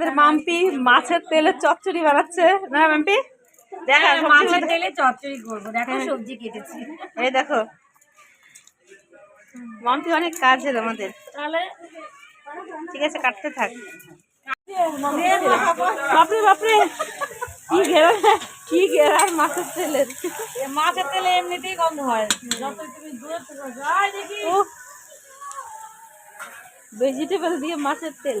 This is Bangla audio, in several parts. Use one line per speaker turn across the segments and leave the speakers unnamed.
আমাদের মাম্পি মাছের তেলের চচ্চড়ি বানাচ্ছে। না মাম্পি? দেখা
হ্যাঁ, মাছের তেলে চচ্চড়ি করব। দেখো
হ্যাঁ।
সবজি কেটেছি।
এই দেখো। মাম্পি অনেক কাজের আমাদের।
তাহলে
ঠিক আছে কাটতে থাক। বাপরে বাপরে। কি ঘেরা কি ঘেরা মাছের তেলের।
মাছের তেলে এমনিতেই গন্ধ হয়। যতই তুমি দূরে যাই দেখি।
ভেজিটেবল দিয়ে মাছের তেল।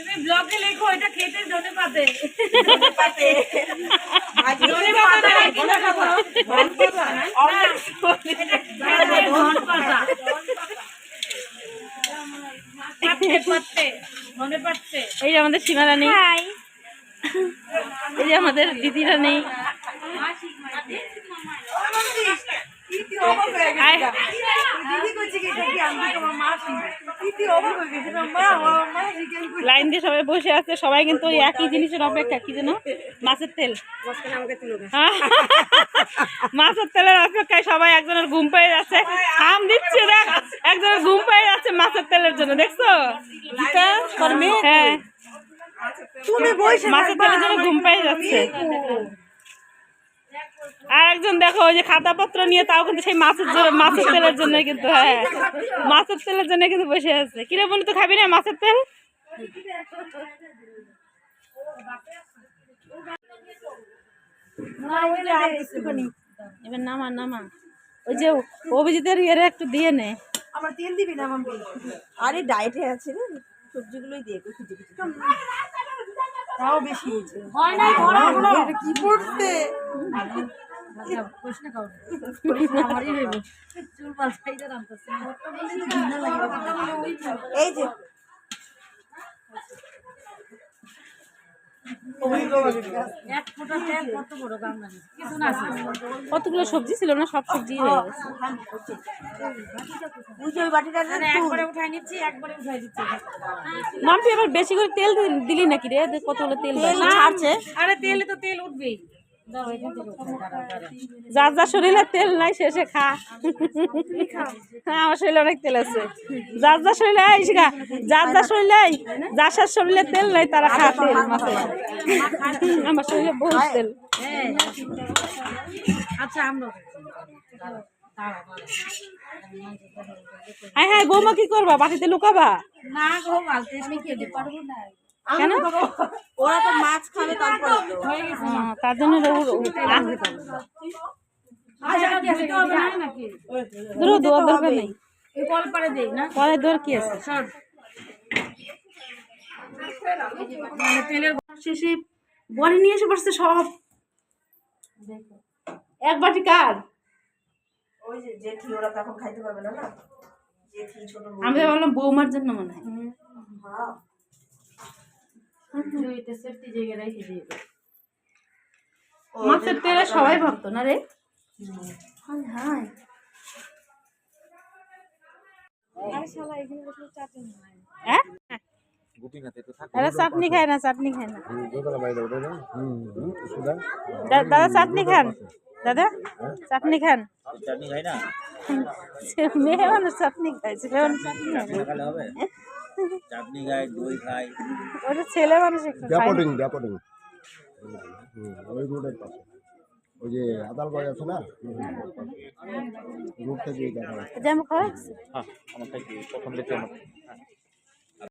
তুমি ব্লগে লেখো এটা খেতে ধনে পাতে। ধনে পাতে ধনে পাতা। পাতা। পাতা।
এই যে আমাদের সীমারা নেই। এই যে আমাদের দিদিরা নেই। আয়। লাইন দিয়ে সবাই বসে আছে সবাই কিন্তু ওই একই জিনিসের অপেক্ষা কি যেন? মাছের তেল। হ্যাঁ। মাছের তেলের অপেক্ষায় সবাই একজনের ঘুম পেয়ে যাচ্ছে। আম দিচ্ছে দেখ একজনের ঘুম পেয়ে যাচ্ছে মাছের তেলের জন্য দেখছ? হ্যাঁ।
তুমি
মাছের তেলের জন্য ঘুম পেয়ে যাচ্ছে। আর একজন দেখো ওই যে খাতা পত্র নিয়ে তাও কিন্তু সেই মাছের জন্য মাছের তেলের জন্য কিন্তু হ্যাঁ। মাছের তেলের জন্য কিন্তু বসে আছে। কিরে বলি তো খাবি না মাছের তেল? এবার নামা নামা। ওই যে অভিজিতের ইয়ের একটু দিয়ে নে।
আমার তেল দিবি না আরে ডায়েটে আছে রে সবজিগুলোই দিয়ে একটু খুঁজে খুঁজে তাও বেশি হয়েছে।
হয় না, ঘোরা, ঘোরা।
এটা কি পড়ছে
এই কৃষ্ণ খাও। আমারই হইব। চুল পাল্টাইতে রাখতেছে।
এই যে
এক ফোঁটা তেল কত বড় গামলানি। কিছু না আছে।
কতগুলো সবজি ছিল না? সব সবজি হয়ে গেছে। মাম্পি এবার বেশি করে তেল দিলি নাকি রে? কতগুলো তেল
তেল
আরে তেলে তো তেল উঠবেই।
যার যার শরীরে তেল নাই শেষে খা হ্যাঁ আমার শরীরে অনেক তেল আছে যার যা শরীরে শিখা যার যা শরীরে যার যার শরীরে তেল নাই তারা খা তেল আমার শরীরে বহুত তেল
হ্যাঁ। আচ্ছা আমরা।
হ্যাঁ হ্যাঁ বৌমা কি করবা বাটিতে লুকাবা
না গো মালতে আমি খেতে পারব না
কেন?
ওরা তো মাছ খাবে তারপরে তো।
গেছে।
তার জন্য
দিতে হবে না নাকি
ধরো দোয়ার দরকার নেই।
এই কল পারে দেই না?
পরে দোয়ার কি আছে?
তেলের
শেষে বড়ি নিয়ে এসে পড়ছে সব। এক বাটি কার?
ওই যে জেঠি ওরা তখন খাইতে পারবে না না? জেঠি ছোট বোন।
আমি ভাবলাম বৌমার জন্য মনে হয়। মাছের তেলে সবাই ভাবতো না রে? হাই হ্যাঁ? চাটনি খায় না চাটনি খায় না। দাদা চাটনি খান। দাদা চাটনি খান।
চাটনি খাই না?
মেয়ে মানুষ চাটনি খায় ছেলে মানুষ চাটনি খায়। না
খালে হবে? চাটনি খাই দই খাই
ওটা ছেলে মানুষ একটু খায়।
ড্যাপোডিং ড্যাপোডিং ওই রোডের পাশে। ওই যে আদালবাগ আছে না? রোড থেকে দেখা
খাওয়া
হ্যাঁ আমার প্রথম দেখতে আমার